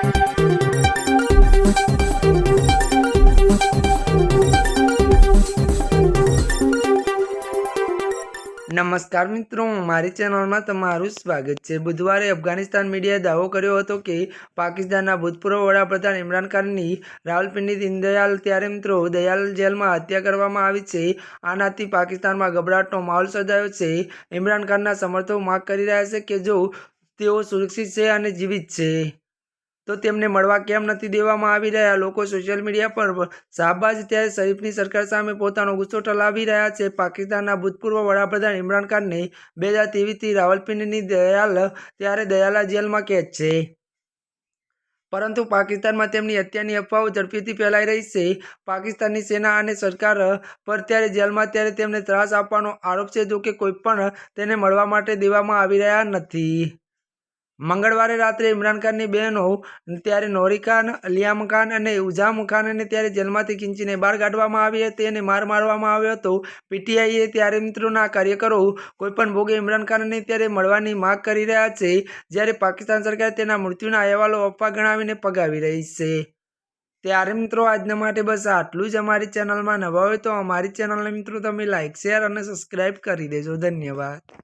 નમસ્કાર મિત્રો, મારી ચેનલમાં તમારું સ્વાગત છે. બુધવારે અફઘાનિસ્તાન મીડિયાએ દાવો કર્યો હતો કે પાકિસ્તાનના ભૂતપૂર્વ વડાપ્રધાન ઇમરાન ખાનની રાવલપિંડી દીનદયાલ ત્યારે મિત્રો દયાલ જેલમાં હત્યા કરવામાં આવી છે. આનાથી પાકિસ્તાનમાં ગભરાટનો માહોલ સર્જાયો છે. ઇમરાન ખાનના સમર્થકો માગ કરી રહ્યા છે કે જો તેઓ સુરક્ષિત છે અને જીવિત છે. તો તેમને મળવા કેમ નથી દેવામાં આવી રહ્યા? લોકો સોશિયલ મીડિયા પર શાહબાજ ત્યારે શરીફની સરકાર સામે પોતાનો ગુસ્સો ટલાવી રહ્યા છે. પાકિસ્તાનના ભૂતપૂર્વ વડાપ્રધાન ઇમરાન ખાનને બે હજાર ત્રેવીસથી રાવલપિંડીની દયાલ, ત્યારે દયાલા જેલમાં કેદ છે. પરંતુ પાકિસ્તાનમાં તેમની હત્યાની અફવાઓ ઝડપીથી ફેલાઈ રહી છે. પાકિસ્તાનની સેના અને સરકાર પર ત્યારે જેલમાં ત્યારે તેમને ત્રાસ આપવાનો આરોપ છે, જો કે કોઈ પણ તેને મળવા માટે દેવામાં આવી રહ્યા નથી. મંગળવારે રાત્રે ઇમરાન ખાનની બહેનો ત્યારે નોરી ખાન, અલિયામ ખાન અને ઉઝામ ખાનને ત્યારે જેલમાંથી ખીંચીને બહાર કાઢવામાં આવી હતી અને માર મારવામાં આવ્યો હતો. પીટીઆઈએ ત્યારે મિત્રોના કાર્યકરો કોઈપણ ભોગે ઇમરાન ખાનને ત્યારે મળવાની માગ કરી રહ્યા છે, જ્યારે પાકિસ્તાન સરકાર તેના મૃત્યુના અહેવાલો અફવા ગણાવીને પગાવી રહી છે. ત્યારે મિત્રો આજના માટે બસ આટલું જ અમારી ચેનલમાં નવા હોય તો અમારી ચેનલને મિત્રો તમે લાઇક શેર અને સબસ્ક્રાઈબ કરી દેજો. ધન્યવાદ.